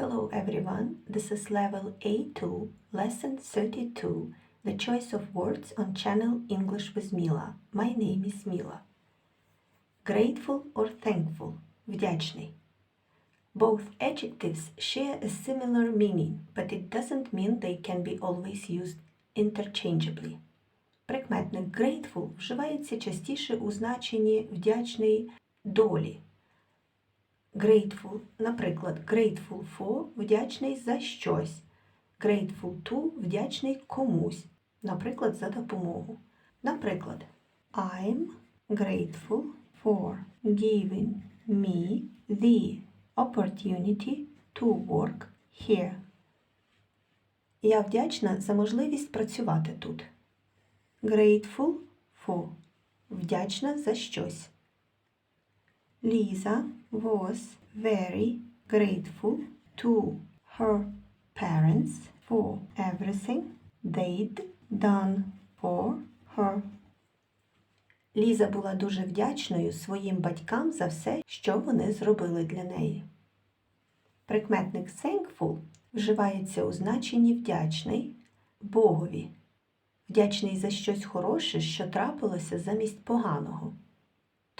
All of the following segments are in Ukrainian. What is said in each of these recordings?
Hello everyone, this is level A2, lesson 32, the choice of words on channel English with Mila. My name is Mila. Grateful or thankful, вдячний. Both adjectives share a similar meaning, but it doesn't mean they can be always used interchangeably. Прикметник grateful вживається частіше у значенні вдячний долі. Grateful, наприклад, grateful for вдячний за щось. Grateful to вдячний комусь, наприклад, за допомогу. Наприклад, I'm grateful for giving me the opportunity to work here. Я вдячна за можливість працювати тут. Grateful for вдячна за щось. Lisa was very grateful to her parents for everything they'd done for her. Ліза була дуже вдячною своїм батькам за все, що вони зробили для неї. Прикметник thankful вживається у значенні вдячний Богові. Вдячний за щось хороше, що трапилося замість поганого.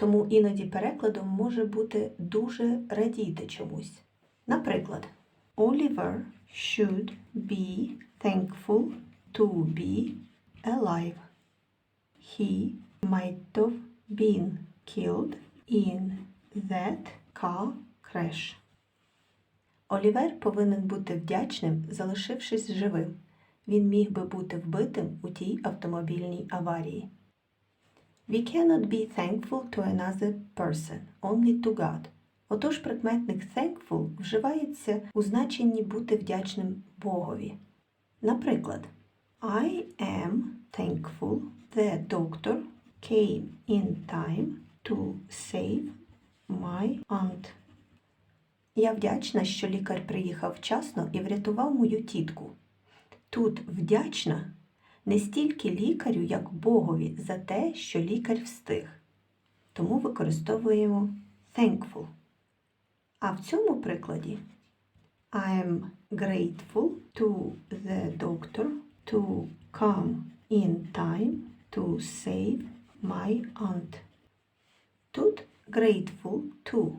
Тому іноді перекладом може бути дуже радіти чомусь. Наприклад, Oliver should be thankful to be alive. He might have been killed in that car crash. Олівер повинен бути вдячним, залишившись живим. Він міг би бути вбитим у тій автомобільній аварії. We cannot be thankful to another person, only to God. Отож прикметник thankful вживається у значенні бути вдячним Богові. Наприклад, I am thankful the doctor came in time to save my aunt. Я вдячна, що лікар приїхав вчасно і врятував мою тітку. Тут вдячна не стільки лікарю, як Богові за те, що лікар встиг. Тому використовуємо thankful. А в цьому прикладі I am grateful to the doctor to come in time to save my aunt. Тут grateful to.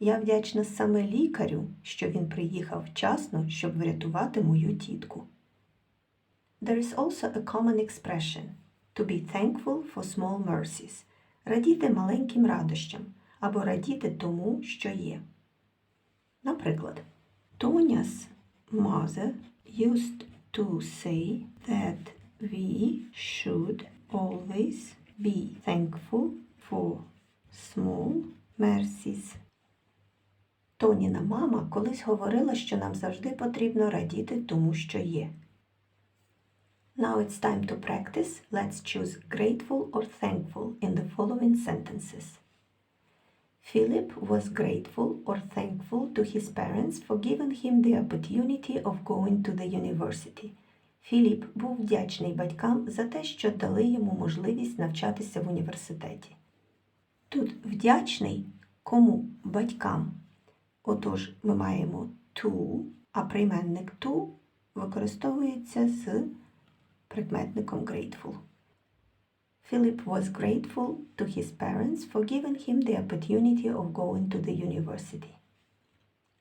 Я вдячна саме лікарю, що він приїхав вчасно, щоб врятувати мою тітку. There is also a common expression to be thankful for small mercies радіти маленьким радощам або радіти тому, що є. Наприклад, Tonia's mother used to say that we should always be thankful for small mercies. Тоніна мама колись говорила, що нам завжди потрібно радіти тому, що є. Now it's time to practice. Let's choose grateful or thankful in the following sentences. Philip was grateful or thankful to his parents for giving him the opportunity of going to the university. Філіп був вдячний батькам за те, що дали йому можливість навчатися в університеті. Тут вдячний кому батькам. Отож, ми маємо to, а прийменник to використовується з прикметником grateful. Philip was grateful to his parents for giving him the opportunity of going to the university.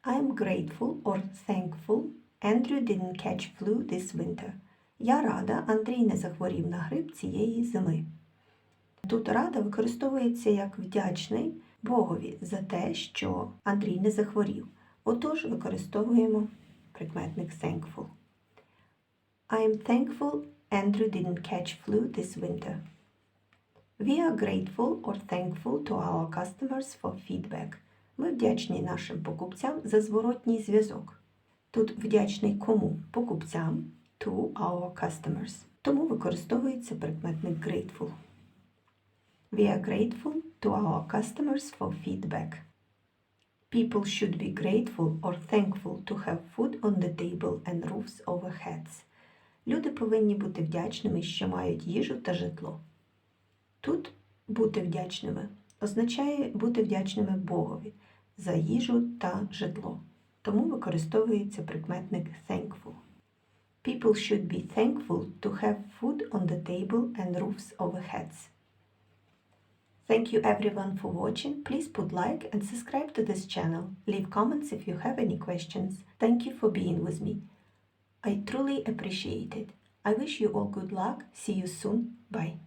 I am grateful or thankful Andrew didn't catch flu this winter. Я рада, Андрій не захворів на грип цієї зими. Тут рада використовується як вдячний Богові за те, що Андрій не захворів. Отож використовуємо прикметник thankful. I am thankful Andrew didn't catch flu this winter. We are grateful or thankful to our customers for feedback. Ми вдячні нашим покупцям за зворотній зв'язок. Тут вдячний кому? Покупцям to our customers. Тому використовується прикметник grateful. We are grateful to our customers for feedback. People should be grateful or thankful to have food on the table and roofs over heads. Люди повинні бути вдячними, що мають їжу та житло. Тут бути вдячними означає бути вдячними Богові за їжу та житло. тому використовується прикметник thankful. People should be thankful to have food on the table and roofs over heads. Thank you everyone for watching. Please put like and subscribe to this channel. Leave comments if you have any questions. Thank you for being with me. I truly appreciate it. I wish you all good luck. See you soon. Bye.